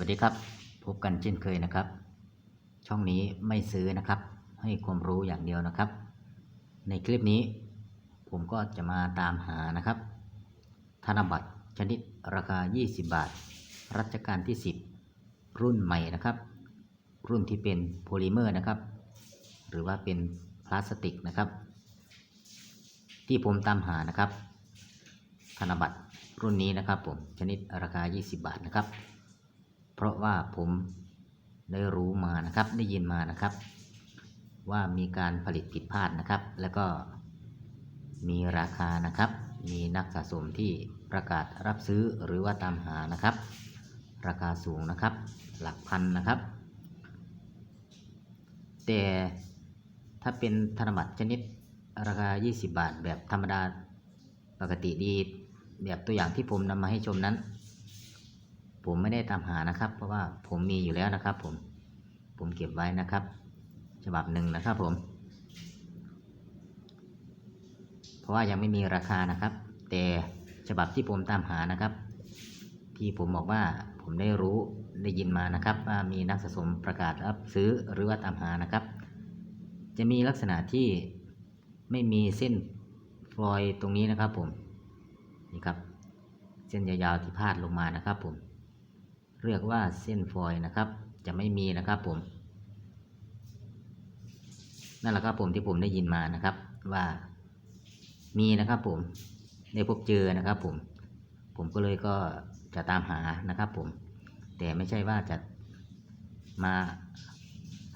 วัสดีครับ พบกันเช่นเคยนะครับ ช่องนี้ไม่ซื้อนะครับ ให้ความรู้อย่างเดียวนะครับ ในคลิปนี้ ผมก็จะมาตามหานะครับ ธนบัตรชนิดราคา 20 บาท รัชกาลที่ 10 รุ่นใหม่นะครับ รุ่นที่เป็นโพลิเมอร์นะครับ หรือว่าเป็นพลาสติกนะครับ ที่ผมตามหานะครับ ธนบัตรรุ่นนี้นะครับผมชนิดราคา 20 บาทนะครับ เพราะว่าผมได้รู้มานะครับ ได้ยินมานะครับ ว่ามีการผลิตผิดพลาดนะครับ แล้วก็มีราคานะครับ มีนักสะสมที่ประกาศรับซื้อหรือว่าตามหานะครับ ราคาสูงนะครับ หลักพันนะครับ แต่ถ้าเป็นธนบัตรชนิดราคา 20 บาทแบบธรรมดาปกติดีแบบตัวอย่างที่ผมนำมาให้ชมนั้น ผมไม่ได้ตามหานะครับ เพราะว่าผมมีอยู่แล้วนะครับ ผมผมเก็บไว้นะครับ ฉบับหนึ่งนะครับผม เพราะว่ายังไม่มีราคานะครับ แต่ฉบับที่ผมตามหานะครับ ที่ผมบอกว่าผมได้รู้ได้ยินมานะครับว่ามีนักสะสมประกาศรับซื้อหรือว่าตามหานะครับ จะมีลักษณะที่ไม่มีเส้นฟลอยด์ตรงนี้นะครับผมนี่ครับ เส้นยาวๆที่พาดลงมานะครับผม เรียกว่าเส้นฟอยนะครับ จะไม่มีนะครับผม นั่นแหละครับผมที่ผมได้ยินมานะครับ ว่ามีนะครับผมได้พบเจอนะครับผม ผมก็เลยก็จะตามหานะครับผม แต่ไม่ใช่ว่าจะมา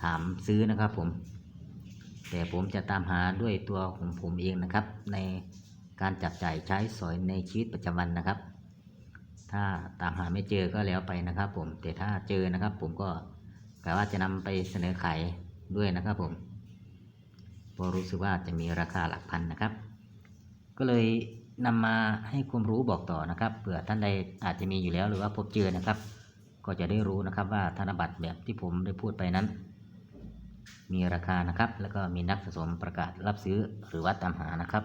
ถามซื้อนะครับผม แต่ผมจะตามหาด้วยตัวของผมเองนะครับ ในการจับจ่ายใช้สอยในชีวิตประจำวันนะครับ ถ้าตามหาไม่เจอก็แล้วไปนะครับ ผม แต่ถ้าเจอนะครับ ผมก็กะว่าจะนำไปเสนอขายด้วยนะครับ ผมพราะรู้สึกว่าจะมีราคาหลักพันนะครับ ก็เลยนำมาให้ความรู้บอกต่อนะครับเผื่อท่านใดอาจจะมีอยู่แล้วหรือว่าพบเจอนะครับ ก็จะได้รู้นะครับว่าธนบัตรแบบที่ผมได้พูดไปนั้น มีราคานะครับ แล้วก็มีนักสะสมประกาศรับซื้อหรือว่าตามหานะครับ